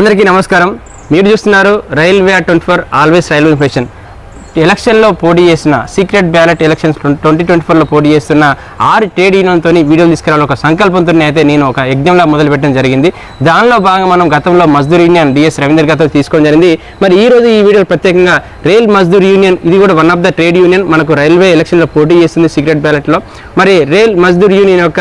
అందరికీ నమస్కారం. మీరు చూస్తున్నారు railway twenty four always railway information ఎలక్షన్లో పోటీ చేసిన secret ballot elections twenty twenty ఫోర్లో పోటీ చేస్తున్న ఆరు ట్రేడ్ యూనియన్తో వీడియోలు తీసుకురావాలని ఒక సంకల్పంతో అయితే నేను ఒక యజ్ఞంలా మొదలుపెట్టడం జరిగింది. దానిలో భాగంగా మనం గతంలో మజ్దూర్ యూనియన్ డిఎస్ రవీందర్ గారితో తీసుకోవడం జరిగింది. మరి ఈ రోజు ఈ వీడియో ప్రత్యేకంగా రైల్ మజ్దూర్ యూనియన్ ఇది కూడా one of the trade union మనకు రైల్వే ఎలక్షన్లో పోటీ చేస్తుంది సీక్రెట్ బ్యాలెట్లో. మరి రైల్ మజ్దూర్ యూనియన్ యొక్క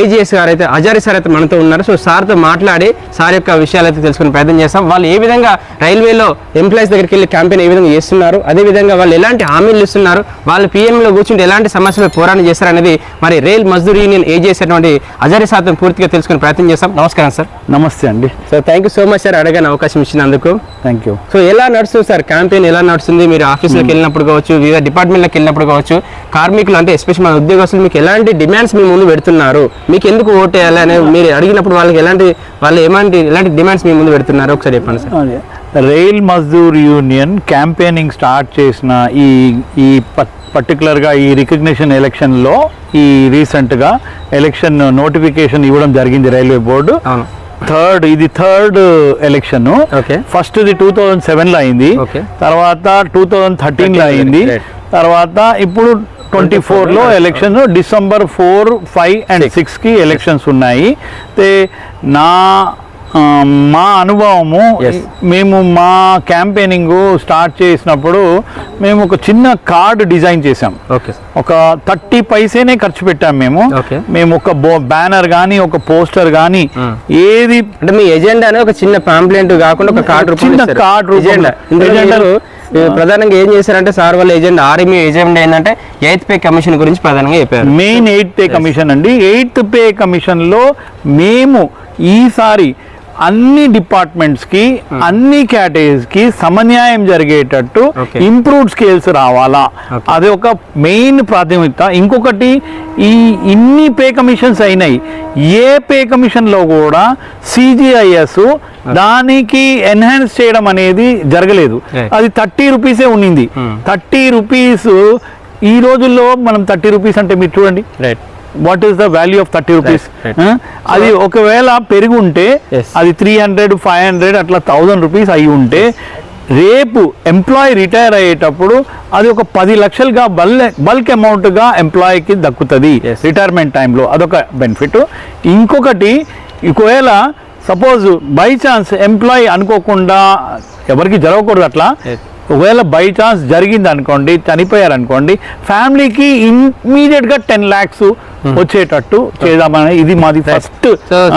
ఏజీఎస్ గారు అయితే అజారి సార్ అయితే మనతో ఉన్నారు. సో సార్తో మాట్లాడి సార్ యొక్క విషయాలు అయితే తెలుసుకునే ప్రయత్నం చేస్తాం. వాళ్ళు ఏ విధంగా రైల్వేలో ఎంప్లాయీస్ దగ్గరికి వెళ్ళి క్యాంపెయిన్ ఏ విధంగా చేస్తున్నారు అదే విధంగా వాళ్ళు ఎలాంటి హామీలు ఇస్తున్నారు? వాళ్ళు పీఎంలో కూర్చుంటే ఎలాంటి సమస్యలపై పోరాటం చేస్తారనేది మరి రైల్ మజ్దూర్ యూనియన్ ఏజీఎస్ అటువంటి అజారి సార్తో పూర్తిగా తెలుసుకునే ప్రయత్నం చేస్తాం. నమస్కారం సార్. నమస్తే అండి. So thank you so much sir అడగని అవకాశం ఇచ్చినందుకు. థ్యాంక్ యూ సో ఎలా నడుస్తుంది సార్? క్యాంపెయిన్ ఎలా నడుస్తుంది? మీరు ఆఫీస్లోకి వెళ్ళినప్పుడు కావచ్చు వివిధ డిపార్ట్మెంట్లకు వెళ్ళినప్పుడు కావచ్చు కార్మికులు అంటే ఎస్పెషల్ మన ఉద్యోగస్తులు మీకు ఎలాంటి డిమాండ్స్ మీ ముందు పెడుతున్నారు? మీకు ఎందుకు ఓటు వేయాలి అనేది మీరు అడిగినప్పుడు వాళ్ళకి ఎలాంటి వాళ్ళు ఎలాంటి ఎలాంటి డిమాండ్స్ మీ ముందు పెడుతున్నారు? ఒకసారి చెప్పండి sir. Rail Mazdoor union campaigning start చేసిన ఈ ఈ పర్టికులర్గా ఈ రికగ్నిషన్ ఎలక్షన్లో ఈ రీసెంట్గా ఎలక్షన్ నోటిఫికేషన్ ఇవ్వడం జరిగింది రైల్వే బోర్డు. థర్డ్ ఇది థర్డ్ ఎలక్షన్. ఫస్ట్ ఇది టూ థౌజండ్ సెవెన్లో అయింది. తర్వాత టూ థౌజండ్ థర్టీన్లో 13 అయింది. తర్వాత ఇప్పుడు ట్వంటీ ఫోర్లో election December four five and సిక్స్కి ఎలక్షన్స్ ఉన్నాయి. అయితే నా మా అనుభవము. మేము మా క్యాంపెయినింగ్ స్టార్ట్ చేసినప్పుడు మేము ఒక చిన్న కార్డ్ డిజైన్ చేసాం ఒక థర్టీ పైసేనే ఖర్చు పెట్టాం మేము. మేము ఒక బ్యానర్ కానీ ఒక పోస్టర్ కానీ. ఏది అంటే మీ ఎజెండా ఒక చిన్న పాంప్లెంట్ కాకుండా ఒక కార్డు చిన్న రూపంలో. ఎజెండా. ప్రధానంగా ఏం చేశారంటే సార్ వాళ్ళ ఎజెండా ఆర్ఎంఏ ఎజెండా ఏంటంటే ఎయిత్ పే కమిషన్ గురించి ప్రధానంగా చెప్పారు మెయిన్ ఎయిత్ పే కమిషన్ అండి ఎయిత్ పే కమిషన్లో మేము ఈసారి అన్ని డిపార్ట్మెంట్స్కి అన్ని కేటగిరీస్కి సమన్యాయం జరిగేటట్టు. ఇంప్రూవ్డ్ స్కేల్స్ రావాలా. అది ఒక మెయిన్ ప్రాథమికత ఇంకొకటి ఈ ఇన్ని పే కమిషన్స్ అయినాయి. ఏ పే కమిషన్లో కూడా సిజిఐఎస్ దానికి ఎన్హాన్స్ చేయడం అనేది జరగలేదు. అది థర్టీ రూపీసే ఉన్నింది. Hmm. థర్టీ రూపీస్ ఈ రోజుల్లో మనం థర్టీ రూపీస్ అంటే మీరు చూడండి. Right what is the value of thirty rupees. అది ఒకవేళ పెరిగి ఉంటే. అది త్రీ హండ్రెడ్ ఫైవ్ హండ్రెడ్ అట్లా థౌజండ్ రూపీస్ అయి ఉంటే రేపు ఎంప్లాయీ రిటైర్ అయ్యేటప్పుడు అది ఒక పది లక్షలుగా బల్ బల్క్ అమౌంట్గా ఎంప్లాయీకి దక్కుతుంది. రిటైర్మెంట్ టైంలో అదొక బెనిఫిట్ ఇంకొకటి ఒకవేళ సపోజ్ బై ఛాన్స్ ఎంప్లాయీ అనుకోకుండా ఎవరికి జరగకూడదు అట్లా. ఒకవేళ బై ఛాన్స్ జరిగింది అనుకోండి చనిపోయారు అనుకోండి ఫ్యామిలీకి ఇమ్మీడియట్గా టెన్ లాక్స్ వచ్చేటట్టు చేద్దామని ఇది మాది ఫస్ట్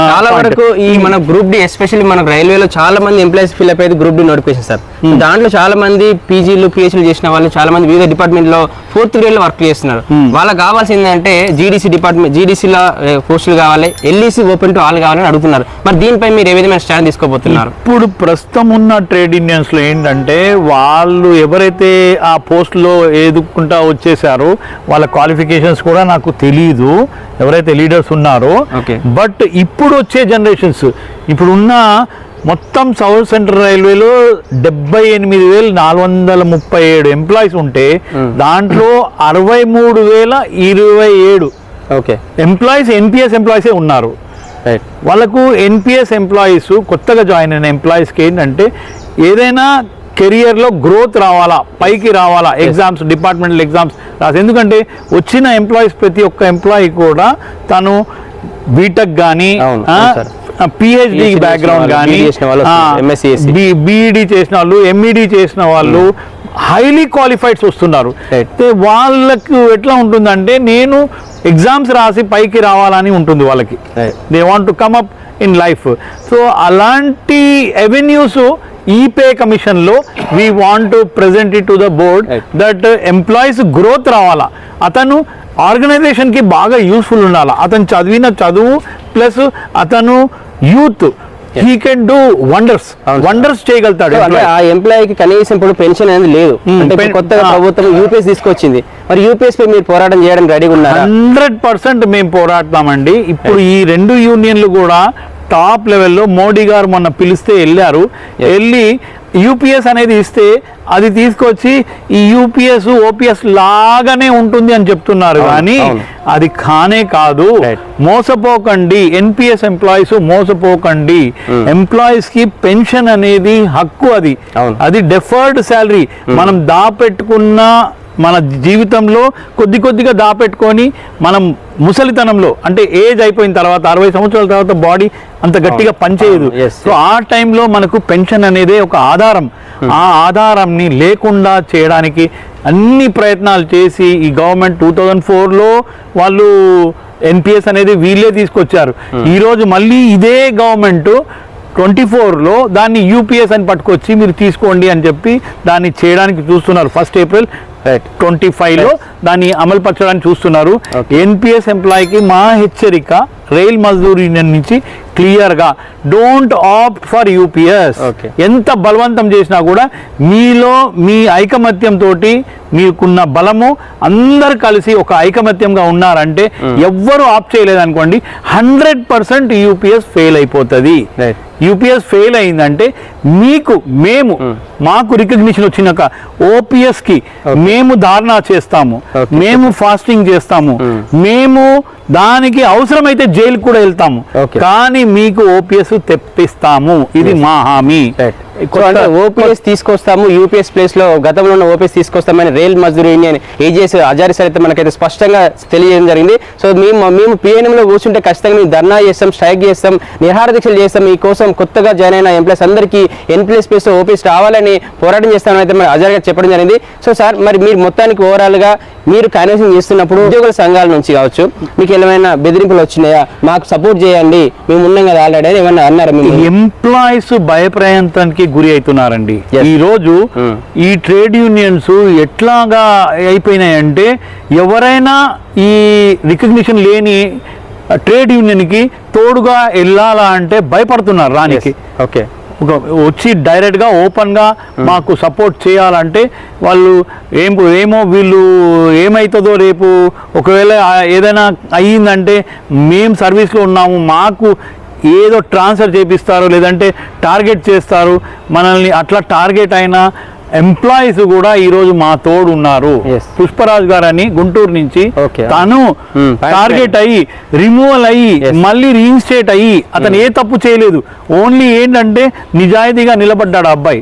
చాలా వరకు ఈ మన గ్రూప్ డి ఎస్పెషల్లీ మన రైల్వేలో చాలా మంది ఎంప్లాయీస్ ఫిల్ అయ్యేది గ్రూప్ డి నోటిఫికేషన్ సార్ దాంట్లో చాలా మంది పీజీలు పిహెచ్లు చేసిన వాళ్ళు చాలా మంది వివిధ డిపార్ట్మెంట్లో ఫోర్త్ గ్రేడ్లో వర్క్ చేస్తున్నారు. వాళ్ళకి కావాల్సింది ఏంటంటే జీడీసీ డిపార్ట్మెంట్ జీడీసీలో పోస్టులు కావాలి ఎల్ఈసీ ఓపెన్ టు ఆల్ కావాలని అడుగుతున్నారు. మరి దీనిపై మీరు ఏ విధమైన స్టాండ్ తీసుకోబోతున్నారు? ఇప్పుడు ప్రస్తుతం ఉన్న ట్రేడ్ యూనియన్స్లో ఏంటంటే వాళ్ళు ఎవరైతే ఆ పోస్ట్లో ఎదుక్కుంటా వచ్చేసారో వాళ్ళ క్వాలిఫికేషన్స్ కూడా నాకు తెలియదు ఎవరైతే లీడర్స్ ఉన్నారో. బట్ ఇప్పుడు వచ్చే జనరేషన్స్ ఇప్పుడు ఉన్న మొత్తం సౌత్ సెంట్రల్ రైల్వేలో డెబ్బై ఎనిమిది వేల నాలుగు వందల ముప్పై ఏడు ఎంప్లాయీస్ ఉంటే దాంట్లో అరవై మూడు వేల ఇరవై ఏడు ఓకే. ఎంప్లాయీస్ ఎన్పిఎస్ ఎంప్లాయీసే ఉన్నారు. రైట్. వాళ్ళకు ఎన్పిఎస్ ఎంప్లాయీస్ కొత్తగా జాయిన్ అయిన ఎంప్లాయీస్కి ఏంటంటే ఏదైనా కెరియర్లో గ్రోత్ రావాలా పైకి రావాలా ఎగ్జామ్స్ డిపార్ట్మెంటల్ ఎగ్జామ్స్ రాసి ఎందుకంటే వచ్చిన ఎంప్లాయీస్ ప్రతి ఒక్క ఎంప్లాయీ కూడా తను బీటెక్ కానీ. పిహెచ్డి బ్యాక్గ్రౌండ్ కానీ వస్తున్నారు. బీఈడి చేసిన వాళ్ళు ఎంఈడి చేసిన వాళ్ళు హైలీ క్వాలిఫైడ్స్ వస్తున్నారు Right. అయితే వాళ్ళకు ఎట్లా ఉంటుందంటే నేను ఎగ్జామ్స్ రాసి పైకి రావాలని ఉంటుంది వాళ్ళకి. They want to come up in life so అలాంటి అవెన్యూస్ ఈ పే కమిషన్లో we want to present it to the board. That employees growth రావాలా. అతను ఆర్గనైజేషన్కి బాగా యూస్ఫుల్ ఉండాలా. అతను చదివిన చదువు ప్లస్ అతను youth he can do wonders. Wonders చేయగలుగుతాడు. ఆ ఎంప్లాయీకి కనీసం ఇప్పుడు పెన్షన్ అనేది లేదు. Hmm, అంటే కొత్తగా. ప్రభుత్వం యూపీఎస్ తీసుకొచ్చింది. మరి యూపీఎస్ పై మీరు పోరాటం చేయడానికి రెడీగా ఉన్నారా? హండ్రెడ్ పర్సెంట్ మేము పోరాడతామండి. ఇప్పుడు ఈ రెండు యూనియన్లు కూడా టాప్ లెవెల్లో మోడీ గారు మొన్న పిలిస్తే వెళ్ళారు. వెళ్ళి యూపీఎస్ అనేది ఇస్తే అది తీసుకొచ్చి ఈ యూపీఎస్ ఓపీఎస్ లాగానే ఉంటుంది అని చెప్తున్నారు కానీ. అది కానే కాదు. మోసపోకండి. ఎన్పిఎస్ ఎంప్లాయీస్ మోసపోకండి. ఎంప్లాయీస్కి పెన్షన్ అనేది హక్కు అది. అది డెఫర్డ్ శాలరీ. మనం దాపెట్టుకున్న మన జీవితంలో కొద్ది కొద్దిగా దాపెట్టుకొని మనం ముసలితనంలో అంటే ఏజ్ అయిపోయిన తర్వాత అరవై సంవత్సరాల తర్వాత బాడీ అంత గట్టిగా పనిచేయదు. సో ఆ టైంలో మనకు పెన్షన్ అనేది ఒక ఆధారం. ఆ ఆధారంని లేకుండా చేయడానికి అన్ని ప్రయత్నాలు చేసి ఈ గవర్నమెంట్ టూ థౌజండ్ ఫోర్లో వాళ్ళు ఎన్పిఎస్ అనేది వీళ్ళే తీసుకొచ్చారు. ఈరోజు మళ్ళీ ఇదే గవర్నమెంట్ ట్వంటీ ఫోర్లో దాన్ని యూపీఎస్ అని పట్టుకొచ్చి మీరు తీసుకోండి అని చెప్పి దాన్ని చేయడానికి చూస్తున్నారు ఫస్ట్ ఏప్రిల్. రైట్ ట్వంటీ ఫైవ్లో దాన్ని అమలుపరచడానికి చూస్తున్నారు. ఎన్పిఎస్ ఎంప్లాయీకి మా హెచ్చరిక రైల్ మజ్దూర్ యూనియన్ నుంచి క్లియర్గా డోంట్ ఆప్ట్ ఫర్ యూపీఎస్. ఎంత బలవంతం చేసినా కూడా మీలో మీ ఐకమత్యంతో మీకున్న బలము అందరు కలిసి ఒక ఐకమత్యంగా ఉన్నారంటే ఎవ్వరు ఆప్ చేయలేదు అనుకోండి హండ్రెడ్ పర్సెంట్ యూపీఎస్ ఫెయిల్ అయిపోతుంది. యూపీఎస్ ఫెయిల్ అయిందంటే మీకు మేము మాకు రికగ్నిషన్ వచ్చినాక ఓపీఎస్కి మేము ధారణ చేస్తాము. మేము ఫాస్టింగ్ చేస్తాము. మేము దానికి అవసరమైతే జైలు కూడా వెళ్తాము. కానీ మీకు ఓపీఎస్ తెప్పిస్తాము. ఇది మా హామీ. అంటే ఓపీఎస్ తీసుకొస్తాము యూపీఎస్ ప్లేస్లో గతంలో ఉన్న ఓపీఎస్ తీసుకొస్తామని rail Mazdoor union AGS Hazari sir అయితే మనకైతే స్పష్టంగా తెలియజేయడం జరిగింది. సో మేము మేము PNM లో కూర్చుంటే ఖచ్చితంగా మేము ధర్నా చేస్తాం స్ట్రైక్ చేస్తాం నిరహార దీక్షలు చేస్తాం ఈ కోసం కొత్తగా జాయిన్ అయిన ఎంప్లాయస్ అందరికీ ఎన్ప్లేస్ ప్లేస్ ఓపీఎస్ రావాలని పోరాటం చేస్తామని అయితే మరి అజార్ గారు చెప్పడం జరిగింది. సో సార్ మరి మీరు మొత్తానికి ఓవరాల్గా మీరు కన్వెన్షన్ చేస్తున్నప్పుడు ఉద్యోగుల సంఘాల నుంచి కావచ్చు మీకు ఏమైనా బెదిరింపులు వచ్చినాయా? మాకు సపోర్ట్ చేయండి మేము ఉన్నాం కదా ఆల్రెడీ అని ఏమన్నా అన్నారా ఎంప్లాయీస్ భయప్రయంతానికి గురి అవుతున్నారండి. ఈ రోజు Hmm. ఈ ట్రేడ్ యూనియన్స్ ఎట్లాగా అయిపోయినాయంటే ఎవరైనా ఈ రికగ్నిషన్ లేని ట్రేడ్ యూనియన్కి తోడుగా వెళ్ళాలా అంటే భయపడుతున్నారు రానికి ఓకే ఒక వచ్చి డైరెక్ట్గా ఓపెన్గా మాకు సపోర్ట్ చేయాలంటే వాళ్ళు ఏం ఏమో వీళ్ళు ఏమవుతుందో రేపు ఒకవేళ ఏదైనా అయ్యిందంటే మేము సర్వీస్లో ఉన్నాము మాకు ఏదో ట్రాన్స్ఫర్ చేపిస్తారు లేదంటే టార్గెట్ చేస్తారు మనల్ని అట్లా టార్గెట్ అయినా ఎంప్లాయీస్ కూడా ఈరోజు మా తోడు ఉన్నారు. పుష్పరాజు గారు అని గుంటూరు నుంచి. తను Hmm. టార్గెట్ అయ్యి రిమూవల్ అయ్యి. మళ్ళీ రీఇన్స్టేట్ అయ్యి అతను ఏ తప్పు చేయలేదు ఓన్లీ ఏంటంటే నిజాయితీగా నిలబడ్డాడు అబ్బాయి.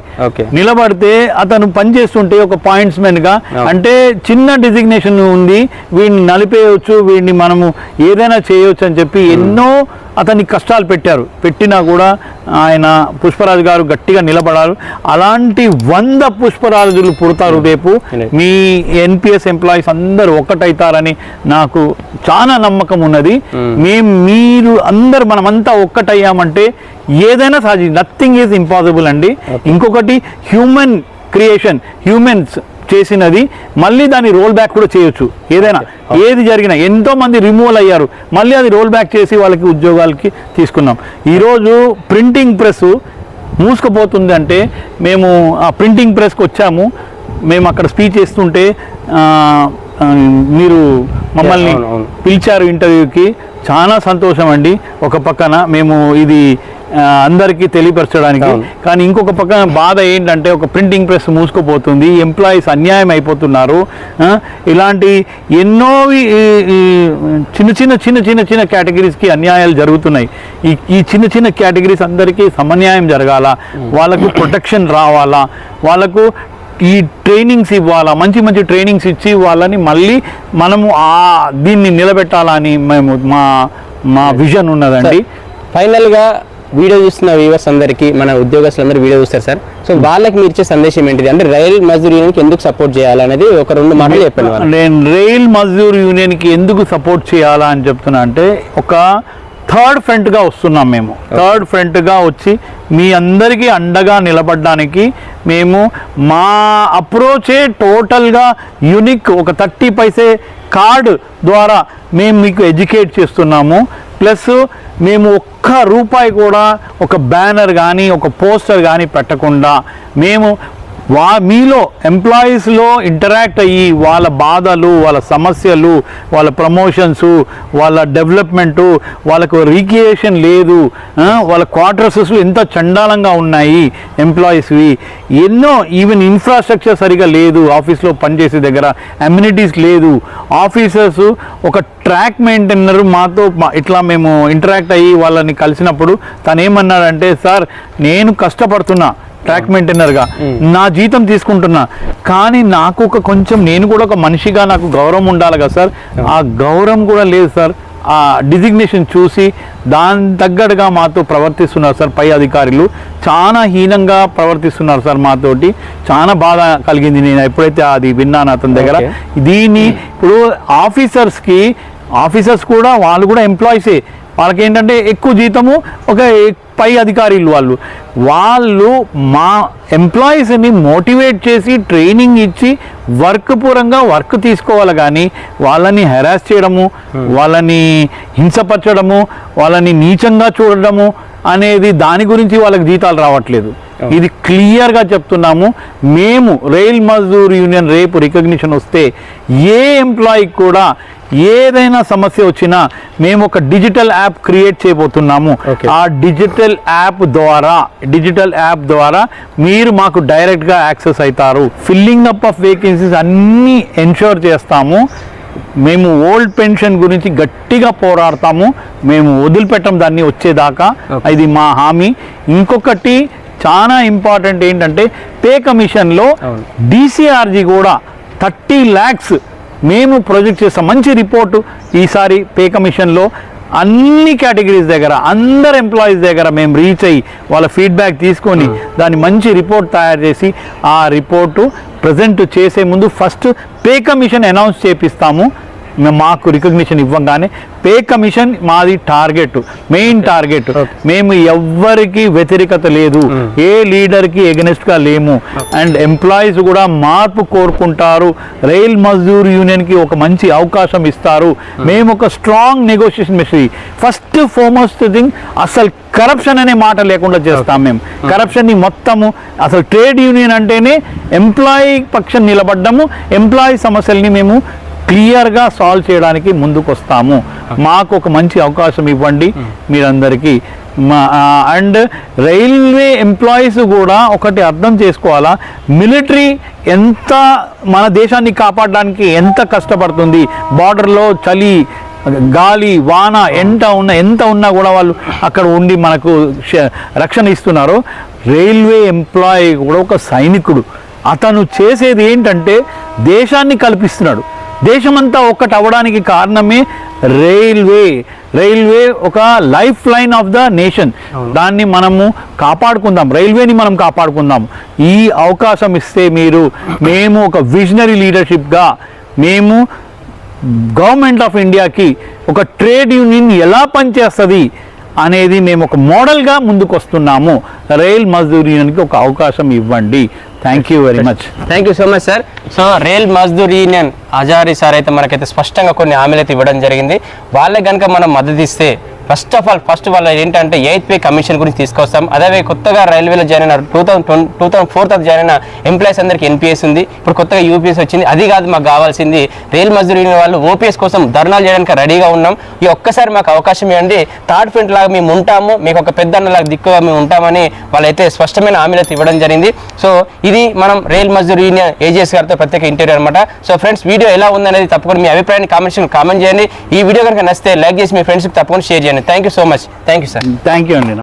నిలబడితే అతను పనిచేస్తుంటే ఒక పాయింట్స్ మెన్గా. అంటే చిన్న డిజిగ్నేషన్ ఉంది వీడిని నలిపేయవచ్చు వీడిని మనము ఏదైనా చేయవచ్చు అని చెప్పి ఎన్నో అతన్ని కష్టాలు పెట్టారు పెట్టినా కూడా ఆయన పుష్పరాజు గారు గట్టిగా నిలబడారు అలాంటి వంద పుష్పరాజులు పుడతారు రేపు. Right. మీ ఎన్పిఎస్ ఎంప్లాయీస్ అందరూ ఒక్కటైతారని నాకు చాలా నమ్మకం ఉన్నది. మేము మీరు అందరు మనమంతా ఒక్కటయ్యామంటే ఏదైనా సాధి నథింగ్ ఈజ్ ఇంపాసిబుల్ అండి. ఇంకొకటి హ్యూమన్ క్రియేషన్ హ్యూమన్స్ చేసినది మళ్ళీ దాన్ని రోల్ బ్యాక్ కూడా చేయొచ్చు. ఏదైనా ఏది జరిగినా ఎంతో మంది రిమూవల్ అయ్యారు మళ్ళీ అది రోల్ బ్యాక్ చేసి వాళ్ళకి ఉద్యోగాలకి తీసుకున్నాం. ఈరోజు ప్రింటింగ్ ప్రెస్ మూసుకుపోతుంది అంటే మేము ఆ ప్రింటింగ్ ప్రెస్కి వచ్చాము. మేము అక్కడ స్పీచ్ చేస్తుంటే మీరు మమ్మల్ని. పిలిచారు ఇంటర్వ్యూకి చాలా సంతోషం అండి. ఒక పక్కన మేము ఇది అందరికీ తెలియపరచడానికి. కానీ ఇంకొక పక్కన బాధ ఏంటంటే ఒక ప్రింటింగ్ ప్రెస్ మూసుకుపోతుంది ఎంప్లాయీస్ అన్యాయం అయిపోతున్నారు. ఇలాంటి ఎన్నో చిన్న చిన్న చిన్న చిన్న చిన్న కేటగిరీస్కి అన్యాయాలు జరుగుతున్నాయి. ఈ ఈ చిన్న చిన్న కేటగిరీస్ అందరికీ సమన్యాయం జరగాల? వాళ్ళకు ప్రొటెక్షన్ రావాలా? వాళ్ళకు ఈ ట్రైనింగ్స్ ఇవ్వాలా? మంచి మంచి ట్రైనింగ్స్ ఇచ్చి వాళ్ళని మళ్ళీ మనము ఆ దీన్ని నిలబెట్టాలని మేము మా మా విజన్ ఉన్నదండి. ఫైనల్గా వీడియో చూస్తున్న వ్యూవర్స్ అందరికి మన ఉద్యోగస్తులందరూ వీడియో చూస్తారు సార్. సో వాళ్ళకి మీరు ఇచ్చే సందేశం ఏంటిది? అంటే రైల్ మజదూర్ యూనియన్కి ఎందుకు సపోర్ట్ చేయాలనేది ఒక రెండు మాటలు వాళ్ళకి. నేను రైల్ మజ్దూర్ యూనియన్కి ఎందుకు సపోర్ట్ చేయాలా అని చెప్తున్నా అంటే ఒక థర్డ్ ఫ్రంట్గా వస్తున్నాం మేము. థర్డ్ ఫ్రంట్గా వచ్చి మీ అందరికీ అండగా నిలబడడానికి మేము మా అప్రోచే టోటల్గా యూనిక్ ఒక థర్టీ పైసే కార్డ్ ద్వారా మేము మీకు ఎడ్యుకేట్ చేస్తున్నాము. ప్లస్ మేము ఒక్క రూపాయి కూడా ఒక బ్యానర్ కానీ ఒక పోస్టర్ కానీ పెట్టకుండా మేము వా మీలో ఎంప్లాయీస్లో ఇంటరాక్ట్ అయ్యి వాళ్ళ బాధలు వాళ్ళ సమస్యలు వాళ్ళ ప్రమోషన్స్ వాళ్ళ డెవలప్మెంటు వాళ్ళకు రీక్రియేషన్ లేదు వాళ్ళ క్వార్టర్సెస్ ఎంత చండాలంగా ఉన్నాయి ఎంప్లాయీస్వి ఎన్నో ఈవెన్ ఇన్ఫ్రాస్ట్రక్చర్ సరిగా లేదు ఆఫీస్లో పనిచేసే దగ్గర అమ్యూనిటీస్ లేదు. ఆఫీసర్స్ ఒక ట్రాక్ మెయింటైనర్ మాతో మా- ఇట్లా మేము ఇంటరాక్ట్ అయ్యి వాళ్ళని కలిసినప్పుడు తను ఏమన్నాడంటే సార్ నేను కష్టపడుతున్నా ట్రాక్ మెయింటైనర్గా. నా జీతం తీసుకుంటున్నా. కానీ నాకు ఒక కొంచెం నేను కూడా ఒక మనిషిగా నాకు గౌరవం ఉండాలి కదా సార్. ఆ గౌరవం కూడా లేదు సార్. ఆ డిజిగ్నేషన్ చూసి దాని తగ్గట్టుగా మాతో ప్రవర్తిస్తున్నారు సార్ పై అధికారులు. చాలా హీనంగా ప్రవర్తిస్తున్నారు సార్ మాతోటి. చాలా బాధ కలిగింది నేను ఎప్పుడైతే అది విన్నాను అతని దగ్గర. దీన్ని ఇప్పుడు ఆఫీసర్స్కి ఆఫీసర్స్ కూడా వాళ్ళు కూడా ఎంప్లాయీసే. వాళ్ళకి ఏంటంటే ఎక్కువ జీతము ఒక పై అధికారులు వాళ్ళు. వాళ్ళు మా ఎంప్లాయీస్ని మోటివేట్ చేసి ట్రైనింగ్ ఇచ్చి వర్క్ పూరంగా వర్క్ తీసుకోవాలి కానీ వాళ్ళని హెరాస్ చేయడము వాళ్ళని హింసపరచడము వాళ్ళని నీచంగా చూడడము అనేది దాని గురించి వాళ్ళకి జీతాలు రావట్లేదు. ఇది క్లియర్గా చెప్తున్నాము. మేము రైల్ మజ్దూర్ యూనియన్ రేపు రికగ్నిషన్ వస్తే ఏ ఎంప్లాయీకి కూడా ఏదైనా సమస్య వచ్చినా మేము ఒక డిజిటల్ యాప్ క్రియేట్ చేయబోతున్నాము. ఆ డిజిటల్ యాప్ ద్వారా డిజిటల్ యాప్ ద్వారా మీరు మాకు డైరెక్ట్గా యాక్సెస్ అవుతారు ఫిల్లింగ్ అప్ ఆఫ్ వేకెన్సీస్ అన్నీ ఎన్షూర్ చేస్తాము మేము ఓల్డ్ పెన్షన్ గురించి గట్టిగా పోరాడతాము మేము వదిలిపెట్టం దాన్ని వచ్చేదాకా. ఇది మా హామీ ఇంకొకటి చాలా ఇంపార్టెంట్ ఏంటంటే పే కమిషన్లో. డిసిఆర్జీ కూడా థర్టీ ల్యాక్స్ మేము ప్రొజెక్ట్ చేస్తాం. మంచి రిపోర్టు ఈసారి పే కమిషన్లో అన్ని కేటగిరీస్ దగ్గర అందరు ఎంప్లాయీస్ దగ్గర మేము రీచ్ అయ్యి వాళ్ళ ఫీడ్బ్యాక్ తీసుకొని దాన్ని మంచి రిపోర్ట్ తయారు చేసి ఆ రిపోర్టు ప్రజెంట్ చేసే ముందు ఫస్ట్ పే కమిషన్ అనౌన్స్ చేపిస్తాము. మాకు రికగ్నిషన్ ఇవ్వగానే పే కమిషన్ మాది టార్గెట్ మెయిన్ టార్గెట్ మేము ఎవ్వరికి వ్యతిరేకత లేదు. ఏ లీడర్కి ఎగనెస్ట్గా లేము. అండ్ ఎంప్లాయీస్ కూడా మార్పు కోరుకుంటారు. రైల్ మజ్దూర్ యూనియన్కి ఒక మంచి అవకాశం ఇస్తారు. మేము ఒక strong negotiation machinery first foremost thing అసలు కరప్షన్ అనే మాట లేకుండా చేస్తాం మేము. కరప్షన్ని మొత్తము అసలు ట్రేడ్ యూనియన్ అంటేనే ఎంప్లాయీ పక్షం నిలబడ్డము ఎంప్లాయీ సమస్యల్ని మేము క్లియర్గా సాల్వ్ చేయడానికి ముందుకు వస్తాము మాకు ఒక మంచి అవకాశం ఇవ్వండి మీరందరికీ. అండ్ రైల్వే ఎంప్లాయీస్ కూడా ఒకటి అర్థం చేసుకోవాలా. మిలిటరీ ఎంత మన దేశాన్ని కాపాడడానికి ఎంత కష్టపడుతుంది. బార్డర్లో చలి గాలి వాన ఎంట ఉన్న ఎంత ఉన్నా కూడా వాళ్ళు అక్కడ ఉండి మనకు రక్షణ ఇస్తున్నారు. రైల్వే ఎంప్లాయీ కూడా ఒక సైనికుడు. అతను చేసేది ఏంటంటే దేశాన్ని కల్పిస్తున్నాడు. దేశమంతా ఒక్కటి అవ్వడానికి కారణమే రైల్వే. రైల్వే ఒక life line of the nation. దాన్ని మనము కాపాడుకుందాం. రైల్వేని మనం కాపాడుకుందాం. ఈ అవకాశం ఇస్తే మీరు మేము ఒక విజనరీ లీడర్షిప్గా మేము గవర్నమెంట్ ఆఫ్ ఇండియాకి ఒక ట్రేడ్ యూనియన్ ఎలా పనిచేస్తుంది అనేది మేము ఒక మోడల్గా ముందుకు వస్తున్నాము రైల్ మజ్దూర్ యూనియన్కి ఒక అవకాశం ఇవ్వండి. Thank you very much thank you so much sir so rail Mazdoor union Hazari sir అయితే మనకైతే స్పష్టంగా కొన్ని హామీలు అయితే ఇవ్వడం జరిగింది. వాళ్ళే కనుక మనం మద్దతు ఇస్తే ఫస్ట్ ఆఫ్ ఆల్ ఫస్ట్ వాళ్ళు ఏంటంటే ఎయిత్ పే కమిషన్ గురించి తీసుకొస్తాం. అదే కొత్తగా రైల్వేలో జాయిన్ అయిన two thousand two thousand four తర్వాత జాయిన్ అయిన ఎంప్లాయీస్ అందరికి ఎన్పిఎస్ ఉంది. ఇప్పుడు కొత్తగా యూపీఎస్ వచ్చింది. అది కాదు మాకు కావాల్సింది రైల్ మజ్దూర్ యూనియన్ వాళ్ళు ఓపీఎస్ కోసం ధర్నాలు చేయడానికి రెడీగా ఉన్నాం. ఈ ఒక్కసారి మాకు అవకాశం ఇవ్వండి. థర్డ్ ఫ్రంట్ లాగా మేము ఉంటాము. మీకు ఒక పెద్ద అన్నలాగా దిక్కుగా మేము ఉంటామని వాళ్ళైతే స్పష్టమైన హామీలతో ఇవ్వడం జరిగింది. సో ఇది మనం రైల్ మజ్దూర్ యూనియన్ ఏజీఎస్ గారితో ప్రత్యేక ఇంటర్వ్యూ అనమాట సో ఫ్రెండ్స్ వీడియో ఎలా ఉందనేది తప్పకుండా మీ అభిప్రాయాన్ని కామెంట్స్ కామెంట్ చేయండి. ఈ వీడియో కనుక నచ్చితే లైక్ చేసి మీ ఫ్రెండ్స్కి తప్పకుండా షేర్ చేయండి. Thank you so much thank you sir thank you అండి